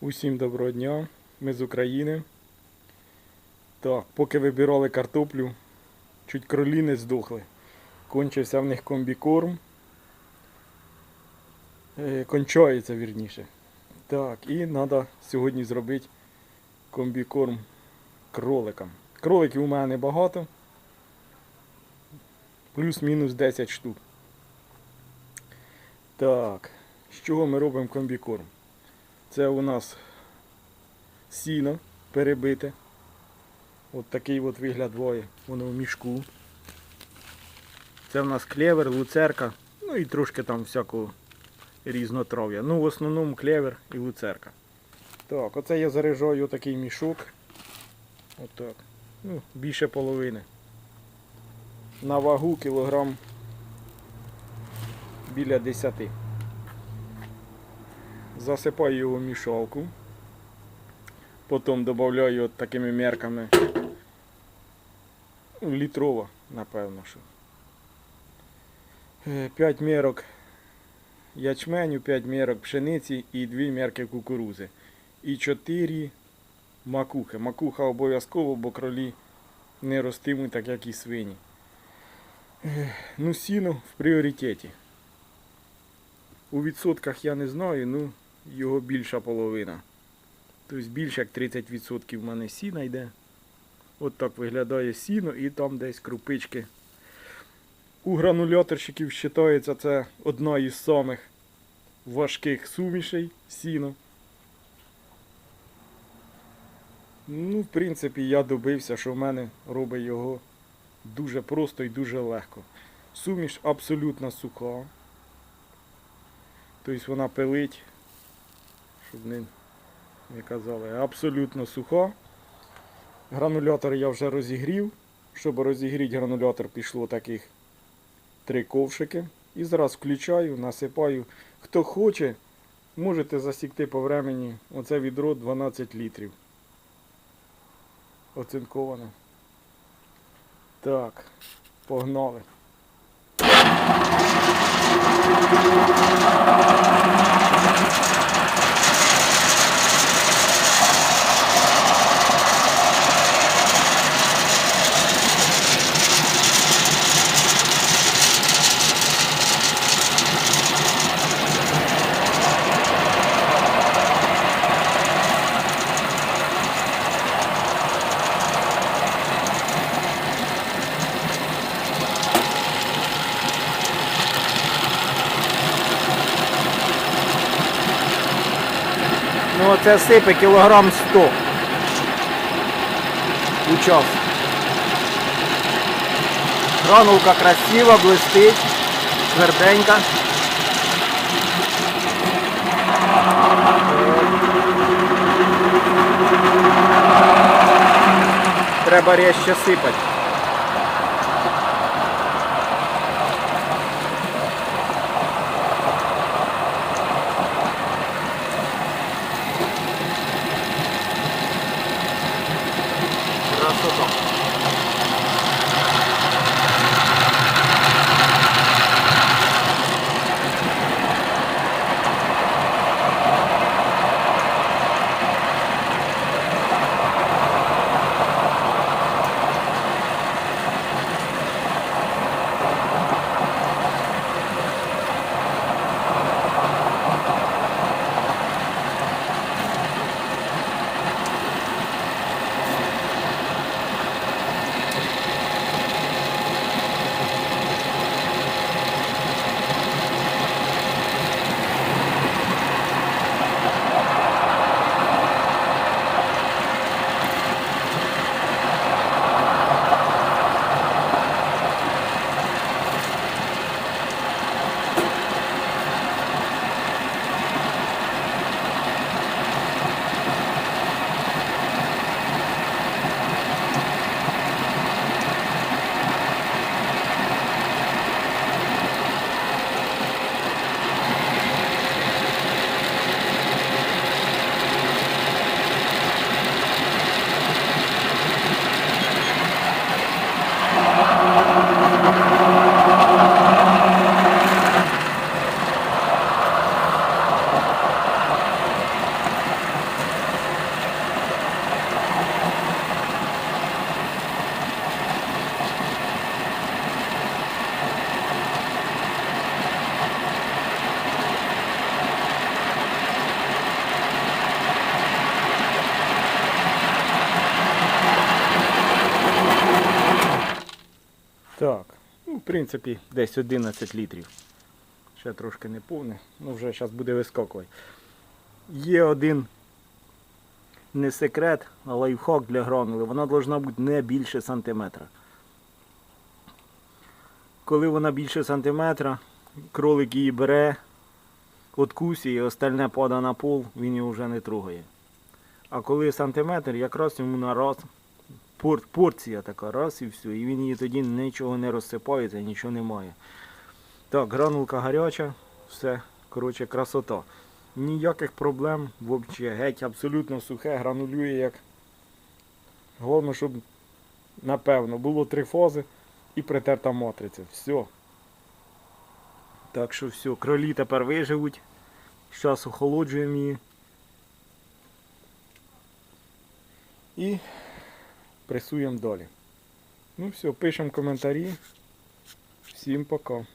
Усім доброго дня, ми з України. Так, поки вибирали картоплю, чуть кролі не здохли. Кончився в них комбікорм. Е, кончається вірніше. Так, і треба сьогодні зробити комбікорм кроликам. Кроликів у мене багато. Плюс-мінус 10 штук. Так, з чого ми робимо комбікорм? Це у нас сіно перебите. От такий от вигляд двоє. Воно в мішку. Це в нас клевер, луцерка, ну і трошки там всякого різнотрав'я. Ну, в основному клевер і луцерка. Так, оце я заряджаю такий мішок. Отак. Ну, більше половини. На вагу кілограм біля 10. Засипаю його в мішалку. Потім додаю от такими мерками. Ну, літрова, напевно, що. 5 мерок ячменю, 5 мерок пшениці і 2 мерки кукурузи. І 4 макухи. Макуха обов'язково, бо кролі не ростимуть так, як і свині. Ну, сіно в пріоритеті. У відсотках я не знаю, ну його більша половина. Тобто більше як 30% в мене сіна йде. От так виглядає сіно і там десь крупички. У грануляторщиків вважається це одна із самих важких сумішей сіно. Ну, в принципі, я добився, що в мене робить його дуже просто і дуже легко. Суміш абсолютно суха. Тобто вона пилить, щоб не, не казали, абсолютно суха. Гранулятор я вже розігрів. Щоб розігріти гранулятор, пішло таких три ковшики. І зараз включаю, насипаю. Хто хоче, можете засікти по времені. Оце відро 12 літрів. Оцинковане. Так, погнали. Оце сипе кілограм 100 у час. Гранулка красива, блистить, тверденька. Треба різче сипати. Принципі, десь 11 літрів. Ще трошки не повне, ну вже зараз буде вискакувати. Є один не секрет, а лайфхак для гранули. Вона повинна бути не більше сантиметра. Коли вона більше сантиметра, кролик її бере, откусює, остальне падає на пол, він його вже не трогає. А коли сантиметр, якраз йому на раз порція така, раз і все. І він її тоді нічого не розсипається, нічого немає. Так, гранулка гаряча, все, коротше, красота. Ніяких проблем, взагалі, геть абсолютно сухе, гранулює як. Головне, щоб, напевно, було три фази і притерта матриця. Все. Так що все, кролі тепер виживуть. Зараз охолоджуємо її. І пресуємо далі. Ну все, пишемо коментарі. Всім пока.